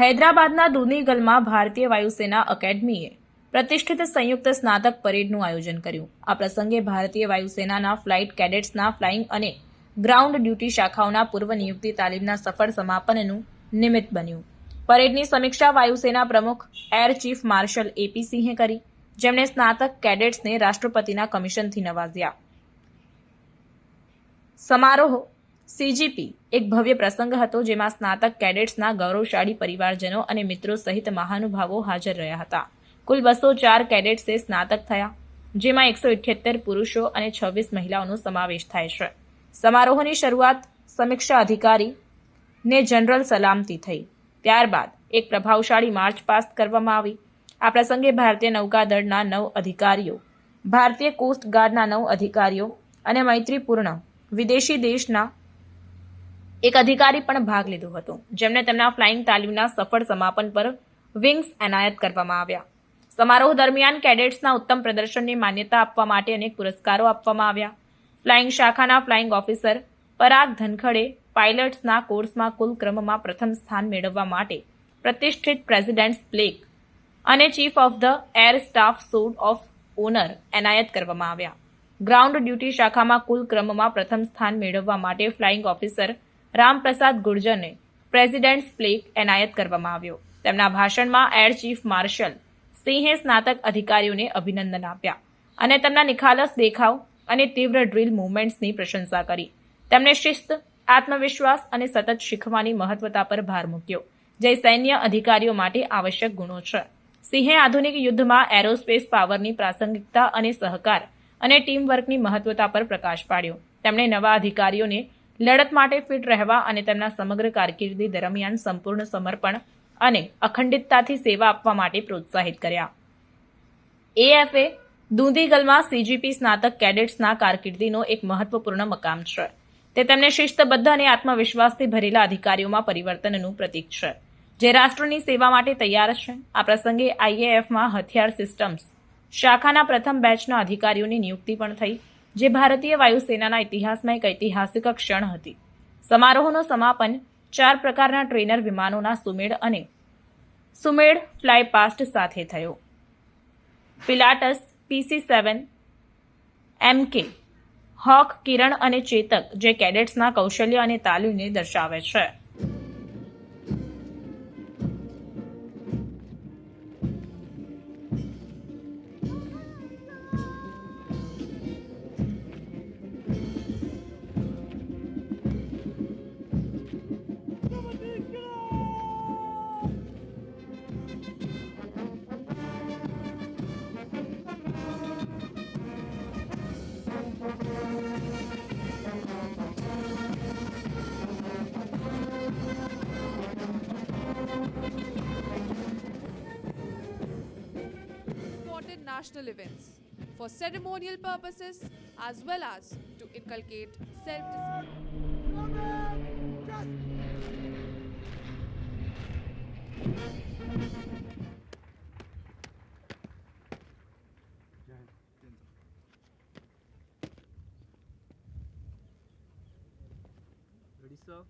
હૈદરાબાદના દુનીગલમાં ભારતીય વાયુસેના એકેડમીએ પ્રતિષ્ઠિત સંયુક્ત સ્નાતક પરેડનું આયોજન કર્યું. આ પ્રસંગે ભારતીય વાયુસેનાના ફ્લાઇટ કેડેટ્સના ફ્લાઇંગ અને ગ્રાઉન્ડ ડ્યુટી શાખાઓના પૂર્વ નિયુક્તિ તાલીમના સફળ સમાપનનું નિમિત્ત બન્યું. પરેડની સમીક્ષા વાયુસેના પ્રમુખ એર ચીફ માર્શલ એપી સિંહે કરી. જેમણે સ્નાતક કેડેટ્સને રાષ્ટ્રપતિના કમિશનથી નવાજ્યા. સમારોહ સીજીપી, એક ભવ્ય પ્રસંગ હતો જેમાં સ્નાતક કેડેટ્સના ગૌરવશાળી પરિવારજનો અને મિત્રો સહિત મહાનુભાવો હાજર રહ્યા હતા. કુલ બસો ચાર કેડેટ્સે સ્નાતક થયા, જેમાં એકસો ઇઠ્યોતેર પુરુષો અને છવ્વીસ મહિલાઓનો સમાવેશ થાય છે. સમારોહની શરૂઆત સમીક્ષા અધિકારી ને જનરલ સલામતી થઈ. ત્યારબાદ એક પ્રભાવશાળી માર્ચ પાસ્ટ કરવામાં આવી. આ પ્રસંગે ભારતીય નૌકાદળના નવ અધિકારીઓ, ભારતીય કોસ્ટ ગાર્ડના નવ અધિકારીઓ અને મૈત્રીપૂર્ણ વિદેશી દેશના એક અધિકારી પણ ભાગ લીધો હતો, જેમને તેમના ફ્લાઇંગ તાલીમના સફળ સમાપન પર વિંગ્સ એનાયત કરવામાં આવ્યા. સમારોહ દરમિયાન કેડેટ્સના ઉત્તમ પ્રદર્શનની માન્યતા આપવા માટે અનેક પુરસ્કારો આપવામાં આવ્યા. ફ્લાઇંગ શાખાના ફ્લાઇંગ ઓફિસર પરાગ ધનખડે પાયલટ્સના કોર્સમાં કુલ ક્રમમાં પ્રથમ સ્થાન મેળવવા માટે પ્રતિષ્ઠિત પ્રેસિડેન્ટ્સ પ્લેક અને chief of the air staff sword of honour એનાયત કરવામાં આવ્યા. ગ્રાઉન્ડ ડ્યુટી શાખામાં કુલ ક્રમમાં પ્રથમ સ્થાન મેળવવા માટે ફ્લાઇંગ ઓફિસર રામપ્રસાદ ગુર્જરને પ્રેસિડેન્ટ્સ પ્લેક એનાયત કરવામાં આવ્યો. તેમના ભાષણમાં એર ચીફ માર્શલ સિંહે સ્નાતક અધિકારીઓને અભિનંદન આપ્યા અને તેમના નિખાલસ દેખાવ અને તીવ્ર ડ્રીલ મુવમેન્ટ્સની પ્રશંસા કરી. તેમણે શિસ્ત, આત્મવિશ્વાસ અને સતત શીખવાની મહત્વતા પર ભાર મૂક્યો, જે સૈન્ય અધિકારીઓ માટે આવશ્યક ગુણો છે. સિંહે આધુનિક યુદ્ધમાં એરોસ્પેસ પાવરની પ્રાસંગિકતા અને સહકાર અને ટીમવર્કની મહત્વતા પર પ્રકાશ પાડ્યો. તેમણે નવા અધિકારીઓને લડત માટે ફિટ રહેવા અને તેમના સમગ્ર કારકિર્દી દરમિયાન સંપૂર્ણ સમર્પણ અને અખંડિતતાથી સેવા આપવા માટે પ્રોત્સાહિત કર્યા. એએફએ દૂંધીગલમાં સીજીપી સ્નાતક કેડેટ્સના કારકિર્દીનો એક મહત્વપૂર્ણ મકામ છે. તે તેમને શિસ્તબદ્ધ અને આત્મવિશ્વાસથી ભરેલા અધિકારીઓમાં પરિવર્તનનું પ્રતીક છે. જે રાષ્ટ્રની સેવા માટે તૈયાર છે. આ પ્રસંગે આઈએએફમાં હથિયાર સિસ્ટમ્સ શાખાના પ્રથમ બેચના અધિકારીઓની નિયુક્તિ પણ થઈ. જે ભારતીય વાયુસેનાના ઇતિહાસમાં એક ઐતિહાસિક ક્ષણ હતી. સમારોહનું સમાપન ચાર પ્રકારના ટ્રેનર વિમાનોના સુમેળ અને સુમેળ ફ્લાય પાસ્ટ સાથે થયો. પિલાટસ પીસી સેવન એમકે હોક, કિરણ અને ચેતક જે કેડેટ્સના કૌશલ્ય અને તાલીમને દર્શાવે છે. National events for ceremonial purposes as well as to inculcate self discipline. Ready, sir?